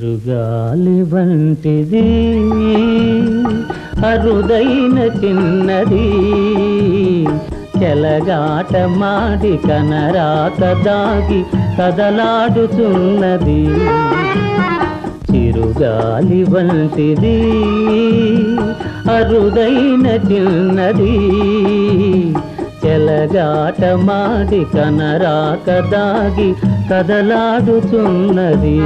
ఎదురుగాలి వంటిది. అరుదైన చిన్నది చెలగాట మాడి కనరాక దాగి కదలాడుతున్నది. చిరుగాలి వంటిది. అరుదైన చిన్నది చెలగాట మాడి కనరాక దాగి కదలాడుతున్నది.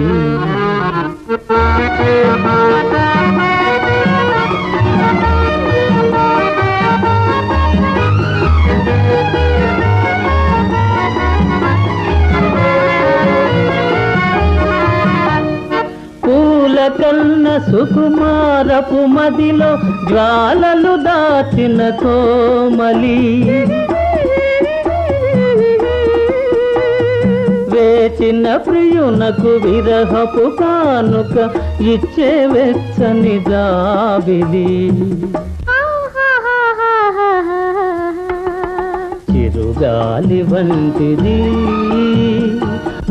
కన్న సుకుమారపు మదిలో జ్వాలలు దాచిన కోమలి. చిన్న ప్రియునకు విరహపు కానుక ఇచ్చే వెచ్చని జాబిలి. చిరుగాలి వంటిది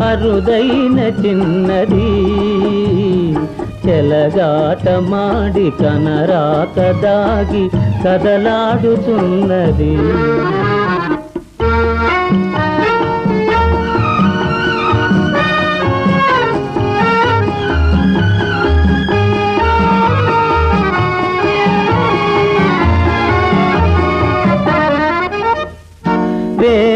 అరుదైన చిన్నది. చెలగాట మాడి కనరాక దాగి కదలాడుతున్నది.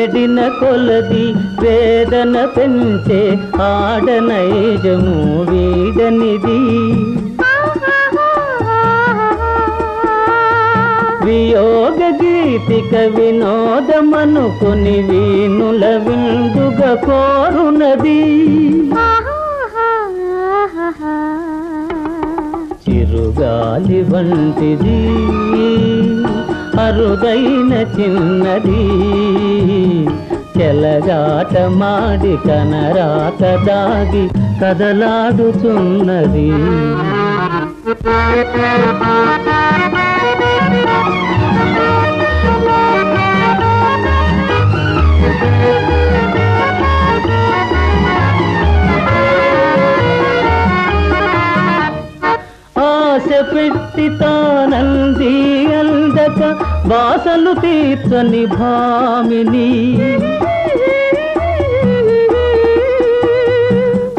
వేడిన కొలది వేదన పెంచే ఆడనైజము వీడనిది వియోగ గీతిక వినోదమనుకుని వీణుల విందుగ కోరునది. చిరుగాలి వంటిది అరుదైన చిన్నది. చెలగాట మాడి కనరాక దాగి కదలాడుతున్నది. ఆశ పెట్టి తానందీ వాసలు తీర్చని భామిని.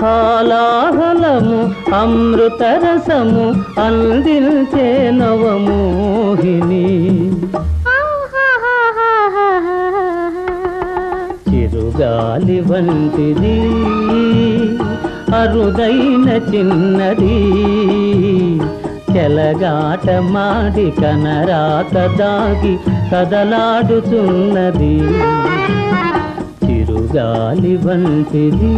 కాలాహలము అమృతరసము అందించే నవమోహిని. చిరుగాలి వంటిది అరుదైన చిన్నది. మాడి కనరాక దాగి కదలాడుతున్నది. చిరుగాలి వంటిది.